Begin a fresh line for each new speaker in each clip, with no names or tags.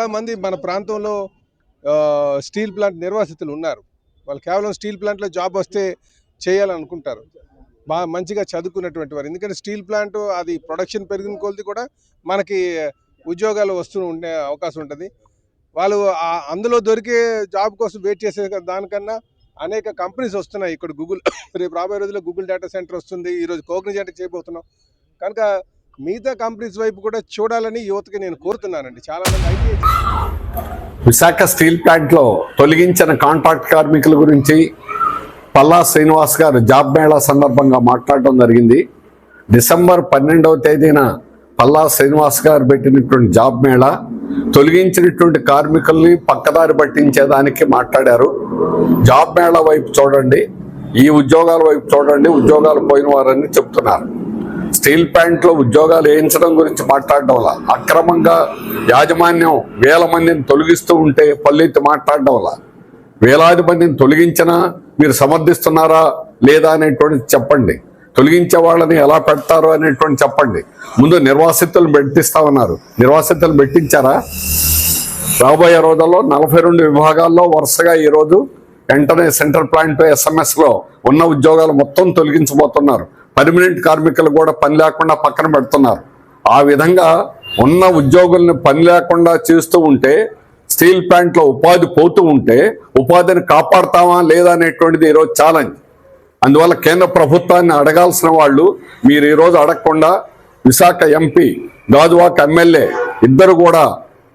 చాలామంది మన ప్రాంతంలో స్టీల్ ప్లాంట్ నిర్వాసితులు ఉన్నారు. వాళ్ళు కేవలం స్టీల్ ప్లాంట్లో జాబ్ వస్తే చేయాలనుకుంటారు. బాగా మంచిగా చదువుకున్నటువంటి వారు. ఎందుకంటే స్టీల్ ప్లాంట్ అది ప్రొడక్షన్ పెరిగిన కొలది కూడా మనకి ఉద్యోగాలు వస్తూ ఉండే అవకాశం ఉంటుంది. వాళ్ళు అందులో దొరికే జాబ్ కోసం వెయిట్ చేసే దానికన్నా అనేక కంపెనీస్ వస్తున్నాయి. ఇక్కడ గూగుల్ రేపు రాబోయే రోజుల్లో గూగుల్ డేటా సెంటర్ వస్తుంది. ఈరోజు కోగ్నిజెంట్ చేయబోతున్నాం. కనుక మిగతా కంపెనీస్ వైపు కూడా చూడాలని యువతకి నేను కోరుతున్నానండి. చాలా మంది ఐటీ
విశాఖ స్టీల్ ప్లాంట్లో తొలగించిన కాంట్రాక్ట్ కార్మికుల గురించి పల్లా శ్రీనివాస్ గారు జాబ్ మేళా సందర్భంగా మాట్లాడడం జరిగింది. డిసెంబర్ పన్నెండవ తేదీన పల్లా శ్రీనివాస్ గారు పెట్టినటువంటి జాబ్ మేళా తొలగించినటువంటి కార్మికుల్ని పక్కదారి పట్టించేదానికి మాట్లాడారు. జాబ్ మేళా వైపు చూడండి ఈ ఉద్యోగాల వైపు చూడండి ఉద్యోగాలు పోయిన వారని చెప్తున్నారు. స్టీల్ ప్యాంట్లో ఉద్యోగాలు వేయించడం గురించి మాట్లాడడం వల్ల అక్రమంగా యాజమాన్యం వేల మందిని తొలగిస్తూ ఉంటే పల్లెత్తి మాట్లాడడం వల్ల వేలాది మందిని తొలగించినా మీరు సమర్థిస్తున్నారా లేదా అనేటువంటిది చెప్పండి. తొలగించే వాళ్ళని ఎలా పెడతారు అనేటువంటి చెప్పండి. ముందు నిర్వాసితులు పెట్టిస్తామన్నారు. నిర్వాసితులు పెట్టించారా? రాబోయే రోజుల్లో నలభై రెండు విభాగాల్లో వరుసగా ఈరోజు వెంటనే సెంట్రల్ ప్లాంట్ ఎస్ఎంఎస్లో ఉన్న ఉద్యోగాలు మొత్తం తొలగించబోతున్నారు. పర్మనెంట్ కార్మికులు కూడా పని లేకుండా పక్కన పెడుతున్నారు. ఆ విధంగా ఉన్న ఉద్యోగుల్ని పని లేకుండా చేస్తూ ఉంటే స్టీల్ ప్లాంట్లో ఉపాధి పోతూ ఉంటే ఉపాధిని కాపాడతామా లేదా అనేటువంటిది ఈరోజు ఛాలెంజ్ అందువల్ల కేంద్ర ప్రభుత్వాన్ని అడగాల్సిన వాళ్ళు మీరు ఈరోజు అడగకుండా విశాఖ ఎంపీ గాజువాక ఎమ్మెల్యే ఇద్దరు కూడా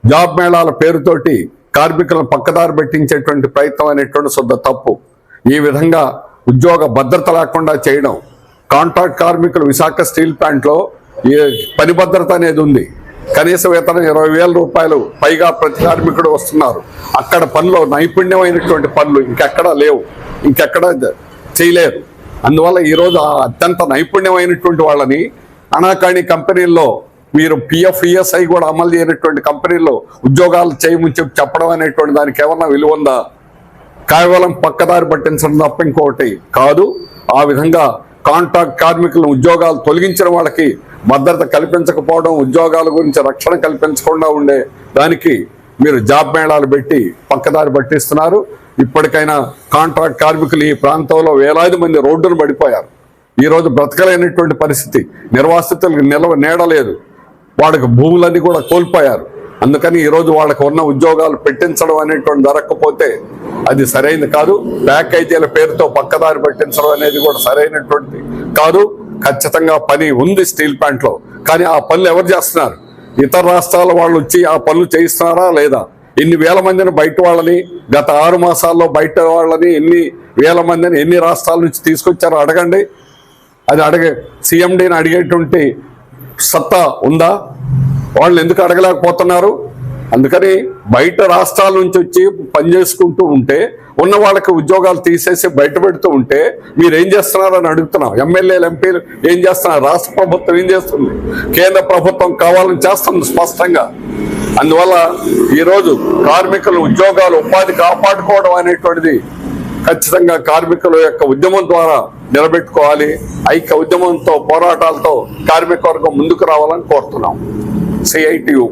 జాబ్ మేళాల పేరుతోటి కార్మికులను పక్కదారి పెట్టించేటువంటి ప్రయత్నం అనేటువంటి శుద్ధ తప్పు. ఈ విధంగా ఉద్యోగ భద్రత లేకుండా చేయడం కాంట్రాక్ట్ కార్మికులు విశాఖ స్టీల్ ప్లాంట్లో పని భద్రత అనేది ఉంది. కనీస వేతనం ఇరవై వేల రూపాయలు పైగా ప్రతి కార్మికుడు వస్తున్నారు. అక్కడ పనులు నైపుణ్యమైనటువంటి పనులు ఇంకెక్కడా లేవు. ఇంకెక్కడా చేయలేరు. అందువల్ల ఈరోజు అత్యంత నైపుణ్యమైనటువంటి వాళ్ళని అనాకాణి కంపెనీల్లో మీరు పిఎఫ్ ఈఎస్ఐ కూడా అమలు చేయనటువంటి కంపెనీల్లో ఉద్యోగాలు చేయమని చెప్పి చెప్పడం అనేటువంటి దానికి ఏమన్నా విలువ ఉందా? కేవలం పక్కదారి పట్టించడం తప్ప ఇంకొకటి కాదు. ఆ విధంగా కాంట్రాక్ట్ కార్మికులను ఉద్యోగాలు తొలగించిన వాళ్ళకి భద్రత కల్పించకపోవడం ఉద్యోగాల గురించి రక్షణ కల్పించకుండా ఉండే దానికి మీరు జాబ్ మేళాలు పెట్టి పక్కదారి పట్టిస్తున్నారు. ఇప్పటికైనా కాంట్రాక్ట్ కార్మికులు ఈ ప్రాంతంలో వేలాది మంది రోడ్డును పడిపోయారు. ఈ రోజు బ్రతకలేనటువంటి పరిస్థితి. నిర్వాసితులకు నిలవ నీడలేదు వాళ్ళకి భూములన్నీ కూడా కోల్పోయారు. అందుకని ఈరోజు వాళ్ళకు ఉన్న ఉద్యోగాలు పెట్టించడం అనేటువంటి జరగకపోతే అది సరైనది కాదు. ప్యాకేజీల పేరుతో పక్కదారి పట్టించడం అనేది కూడా సరైనటువంటి కాదు. ఖచ్చితంగా పని ఉంది స్టీల్ ప్లాంట్లో కానీ ఆ పనులు ఎవరు చేస్తున్నారు? ఇతర రాష్ట్రాల వాళ్ళు వచ్చి ఆ పనులు చేయిస్తున్నారా లేదా? ఎన్ని వేల మందిని బయట వాళ్ళని గత ఆరు మాసాల్లో బయట వాళ్ళని ఎన్ని వేల మందిని ఎన్ని రాష్ట్రాల నుంచి తీసుకొచ్చారో అడగండి. అది అడగ సీఎండీని అడిగేటువంటి సత్తా ఉందా? వాళ్ళు ఎందుకు అడగలేకపోతున్నారు? అందుకని బయట రాష్ట్రాల నుంచి వచ్చి పని చేసుకుంటూ ఉంటే ఉన్న వాళ్ళకి ఉద్యోగాలు తీసేసి బయట పెడుతూ ఉంటే మీరు ఏం చేస్తున్నారని అడుగుతున్నాం. ఎమ్మెల్యేలు ఎంపీలు ఏం చేస్తున్నారు? రాష్ట్ర ప్రభుత్వం ఏం చేస్తుంది? కేంద్ర ప్రభుత్వం కావాలని చేస్తుంది స్పష్టంగా. అందువల్ల ఈరోజు కార్మికులు ఉద్యోగాలు ఉపాధి కాపాడుకోవడం అనేటువంటిది ఖచ్చితంగా కార్మికుల యొక్క ఉద్యమం ద్వారా నిలబెట్టుకోవాలి. ఐక్య ఉద్యమంతో పోరాటాలతో కార్మిక వర్గం ముందుకు రావాలని కోరుతున్నాం. సిఐటియు.